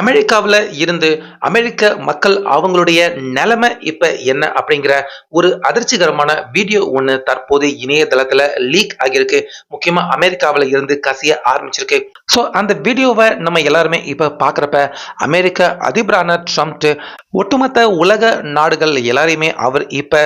அமெரிக்காவில் இருந்து அமெரிக்க மக்கள் அவங்களுடைய நிலைமை இப்போ என்ன அப்படிங்கிற ஒரு அதிர்ச்சிகரமான வீடியோ ஒன்று தற்போது இணையதளத்தில் லீக் ஆகியிருக்கு. முக்கியமாக அமெரிக்காவில் இருந்து கசிய ஆரம்பிச்சிருக்கு. ஸோ அந்த வீடியோவை நம்ம எல்லாருமே இப்போ பார்க்குறப்ப அமெரிக்க அதிபரான ட்ரம்ப் ஒட்டுமொத்த உலக நாடுகள் எல்லாரையுமே அவர் இப்போ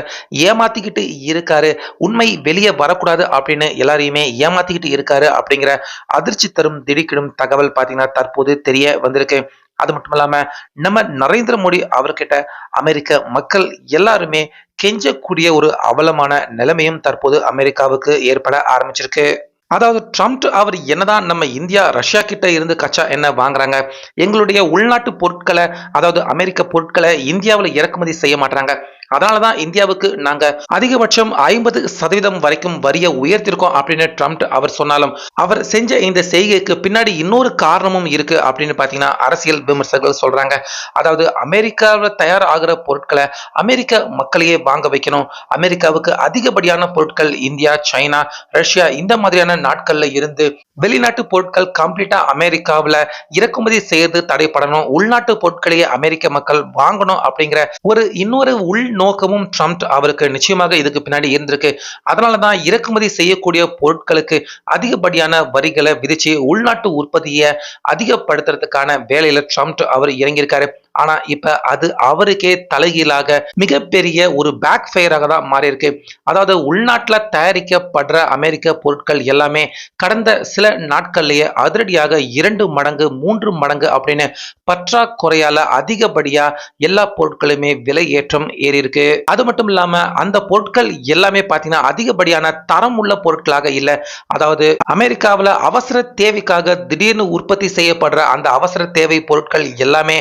ஏமாத்திக்கிட்டு இருக்காரு. உண்மை வெளியே வரக்கூடாது அப்படின்னு எல்லாரையுமே ஏமாத்திக்கிட்டு இருக்காரு அப்படிங்கிற அதிர்ச்சி தரும் திடுக்கிடும் தகவல் பார்த்தீங்கன்னா தற்போது தெரிய வந்திருக்கு. அது மட்டும் இல்லாம நம்ம நரேந்திர மோடி அவர்கிட்ட அமெரிக்க மக்கள் எல்லாருமே கெஞ்சக்கூடிய ஒரு அவலமான நிலைமையும் தற்போது அமெரிக்காவுக்கு ஏற்பட ஆரம்பிச்சிருக்கு. அதாவது ட்ரம்ப் அவர் என்னதான் நம்ம இந்தியா ரஷ்யா கிட்ட இருந்து கச்சா என்ன வாங்குறாங்க எங்களுடைய உள்நாட்டு பொருட்களை அதாவது அமெரிக்க பொருட்களை இந்தியாவில் இறக்குமதி செய்ய மாட்டாங்க அதனாலதான் இந்தியாவுக்கு நாங்க அதிகபட்சம் ஐம்பது சதவீதம் வரைக்கும் வரியை உயர்த்திருக்கோம் அப்படின்னு ட்ரம்ப் அவர் சொன்னாலும் அவர் செஞ்ச இந்த செய்கைக்கு பின்னாடி இன்னொரு காரணமும் இருக்கு அப்படின்னு பார்த்தீங்கன்னா அரசியல் விமர்சகர்கள் சொல்றாங்க. அதாவது அமெரிக்காவில் தயார் ஆகிற பொருட்களை அமெரிக்க மக்களையே வாங்க வைக்கணும். அமெரிக்காவுக்கு அதிகப்படியான பொருட்கள் இந்தியா சைனா ரஷ்யா இந்த மாதிரியான நாட்கள்ல இருந்து வெளிநாட்டு பொருட்கள் கம்ப்ளீட்டா அமெரிக்காவில் இறக்குமதி செய்யறது தடைப்படணும். உள்நாட்டு பொருட்களையே அமெரிக்க மக்கள் வாங்கணும் அப்படிங்கிற ஒரு இன்னொரு உள் நோக்கமும் ட்ரம்ப் அவருக்கு நிச்சயமாக இதுக்கு பின்னாடி இருந்திருக்கு. அதனால தான் இறக்குமதி செய்யக்கூடிய பொருட்களுக்கு அதிகப்படியான வரிகளை விதிச்சு உள்நாட்டு உற்பத்தியை அதிகப்படுத்துறதுக்கான வேலையில ட்ரம்ப் அவர் இறங்கியிருக்காரு. ஆனா இப்ப அது அவருக்கே தலைகீழாக மிகப்பெரிய ஒரு பேக் ஃபயராக தான் மாறி இருக்கு அதாவது உள்நாட்டுல தயாரிக்கப்படுற அமெரிக்க பொருட்கள் எல்லாமே கடந்த சில நாட்கள்லயே அதிரடியாக இரண்டு மடங்கு மூன்று மடங்கு அப்படின்னு பற்றாக்குறையால அதிகப்படியா எல்லா பொருட்களுமே விலை ஏற்றம் ஏறி இருக்கு அது மட்டும் இல்லாம அந்த பொருட்கள் எல்லாமே பாத்தீங்கன்னா அதிகப்படியான தரம் உள்ள பொருட்களாக இல்லை. அதாவது அமெரிக்காவில் அவசர தேவைக்காக திடீர்னு உற்பத்தி செய்யப்படுற அந்த அவசர தேவை பொருட்கள் எல்லாமே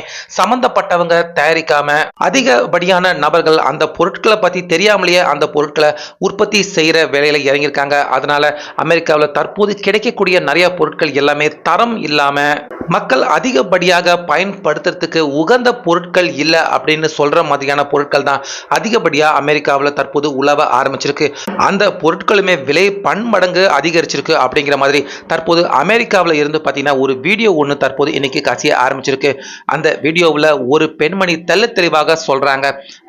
சம்பந்தப்பட்டவங்க தயாரிக்காம அதிகப்படியான நபர்கள் அந்த பொருட்களை பத்தி தெரியாமலேயே அந்த பொருட்களை உற்பத்தி செய்யற வேலையில இறங்கியிருக்காங்க. அதனால அமெரிக்காவில் தற்போது கிடைக்கக்கூடிய நிறைய பொருட்கள் எல்லாமே தரம் இல்லாம மக்கள் அதிகப்படியாக பயன்படுத்துறதுக்கு உகந்த பொருட்கள் இல்லை அப்படின்னு சொல்ற மாதிரியான பொருட்கள் தான் அதிகப்படியாக அமெரிக்காவில் தற்போது உலவ ஆரம்பிச்சிருக்கு. அந்த பொருட்களுமே விலை பன்மடங்கு அதிகரிச்சிருக்கு அப்படிங்கிற மாதிரி தற்போது அமெரிக்காவில் இருந்து பார்த்தீங்கன்னா ஒரு வீடியோ ஒன்று தற்போது இன்னைக்கு கசிய ஆரம்பிச்சிருக்கு. அந்த வீடியோவில் ஒரு பெண்மணி தெல்ல தெளிவாக சொல்றாங்க.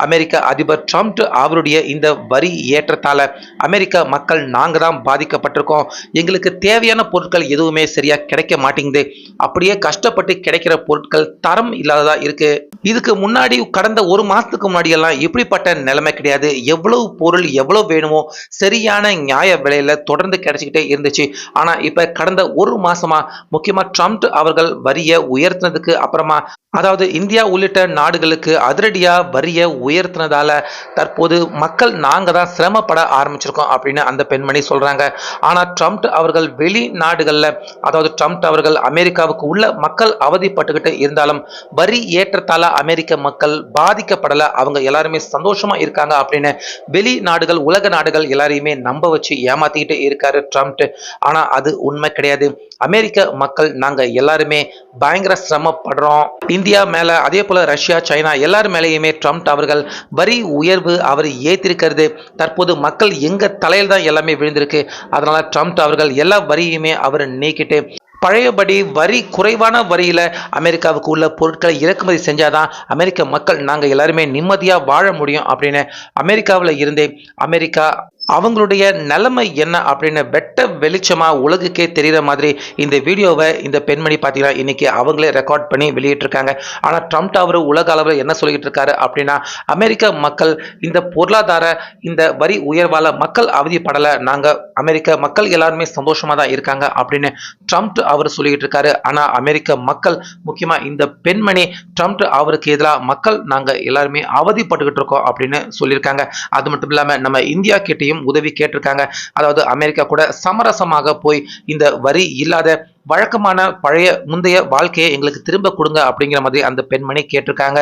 அமெரிக்க அதிபர் ட்ரம்ப் அவருடைய இந்த வரி ஏற்றத்தால் அமெரிக்க மக்கள் நாங்கள் தான் பாதிக்கப்பட்டிருக்கோம். எங்களுக்கு தேவையான பொருட்கள் எதுவுமே சரியாக கிடைக்க மாட்டேங்குது. அப்படியே கஷ்டப்பட்டு கிடைக்கிற பொருட்கள் தரம் இல்லாததா இருக்கு. இதுக்கு முன்னாடி கடந்த ஒரு மாசத்துக்கு முன்னாடி எல்லாம் இப்படிப்பட்ட நிலைமை கிடையாது. எவ்வளவு பொருள் எவ்வளவு வேணுமோ சரியான நியாய விலையில தொடர்ந்து கிடைச்சிக்கிட்டே இருந்துச்சு. ஆனா இப்ப கடந்த ஒரு மாசமா முக்கியமா ட்ரம்ப் அவர்கள் வரிய உயர்த்தினதுக்கு அப்புறமா அதாவது இந்தியா உள்ளிட்ட நாடுகளுக்கு அதிரடியாக வரியை உயர்த்தினதால தற்போது மக்கள் நாங்கள் தான் சிரமப்பட ஆரம்பிச்சிருக்கோம் அப்படின்னு அந்த பெண்மணி சொல்கிறாங்க ஆனால் ட்ரம்ப் அவர்கள் வெளிநாடுகளில் அதாவது ட்ரம்ப் அவர்கள் அமெரிக்காவுக்கு உள்ள மக்கள் அவதிப்பட்டுக்கிட்டு இருந்தாலும் வரி ஏற்றத்தால் அமெரிக்க மக்கள் பாதிக்கப்படலை. அவங்க எல்லாருமே சந்தோஷமாக இருக்காங்க அப்படின்னு வெளிநாடுகள் உலக நாடுகள் எல்லாரையுமே நம்ப வச்சு ஏமாற்றிக்கிட்டு இருக்காரு ட்ரம்ப். ஆனால் அது உண்மை கிடையாது. அமெரிக்க மக்கள் நாங்கள் எல்லாருமே பயங்கர சிரமப்படுறோம். இந்தியா மேலே அதே போல் ரஷ்யா சைனா எல்லார் மேலேயுமே ட்ரம்ப் அவர்கள் வரி உயர்வு அவர் ஏற்றிருக்கிறது தற்போது மக்கள் எங்கள் தலையில் தான் எல்லாமே விழுந்திருக்கு. அதனால் ட்ரம்ப் அவர்கள் எல்லா வரியுமே அவர் நீக்கிட்டு பழையபடி வரி குறைவான வரியில் அமெரிக்காவுக்கு உள்ள பொருட்களை இறக்குமதி செஞ்சாதான் அமெரிக்க மக்கள் நாங்கள் எல்லாருமே நிம்மதியாக வாழ முடியும் அப்படின்னு அமெரிக்காவில் இருந்தே அமெரிக்கா அவங்களுடைய நிலைமை என்ன அப்படின்னு வெட்ட வெளிச்சமாக உலகுக்கே தெரிகிற மாதிரி இந்த வீடியோவை இந்த பெண்மணி பார்த்தீங்கன்னா இன்னைக்கு அவங்களே ரெக்கார்ட் பண்ணி வெளியிட்டிருக்காங்க. ஆனால் ட்ரம்ப் டவர் உலக அளவில் என்ன சொல்லிக்கிட்டு இருக்காரு அப்படின்னா அமெரிக்க மக்கள் இந்த பொருளாதார இந்த வரி உயர்வால் மக்கள் அவதிப்படலை. நாங்கள் அமெரிக்க மக்கள் எல்லாருமே சந்தோஷமாக தான் இருக்காங்க அப்படின்னு ட்ரம்ப் அவர் சொல்லிக்கிட்டு இருக்காரு. ஆனால் அமெரிக்க மக்கள் முக்கியமாக இந்த பெண்மணி ட்ரம்ப் அவருக்கு எதிராக மக்கள் நாங்கள் எல்லாருமே அவதிப்பட்டுக்கிட்டு இருக்கோம் அப்படின்னு சொல்லியிருக்காங்க. அது மட்டும் இல்லாமல் நம்ம இந்தியா கிட்டேயும் உதவி கேட்டிருக்காங்க. அதாவது அமெரிக்கா கூட சமரசமாக போய் இந்த வரி இல்லாத வழக்கமான பழைய முந்தைய வாழ்க்கையை எங்களுக்கு திரும்ப கொடுங்க அப்படிங்கிற மாதிரி அந்த பெண்மணி கேட்டிருக்காங்க.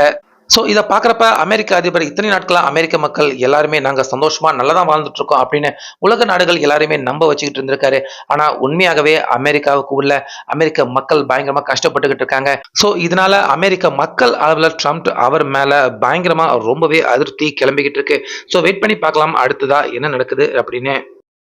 ஸோ இதை பார்க்குறப்ப அமெரிக்க அதிபர் இத்தனை நாட்களாக அமெரிக்க மக்கள் எல்லாருமே நாங்கள் சந்தோஷமாக நல்லா தான் வாழ்ந்துட்டு இருக்கோம் அப்படின்னு உலக நாடுகள் எல்லாருமே நம்ப வச்சுக்கிட்டு இருந்திருக்காரு. ஆனால் உண்மையாகவே அமெரிக்காவுக்கு உள்ள அமெரிக்க மக்கள் பயங்கரமாக கஷ்டப்பட்டுக்கிட்டு இருக்காங்க. ஸோ இதனால அமெரிக்க மக்கள் அளவில் ட்ரம்ப் அவர் மேலே பயங்கரமாக ரொம்பவே அதிருப்தி கிளம்பிக்கிட்டு இருக்கு. ஸோ வெயிட் பண்ணி பார்க்கலாம் அடுத்ததாக என்ன நடக்குது அப்படின்னு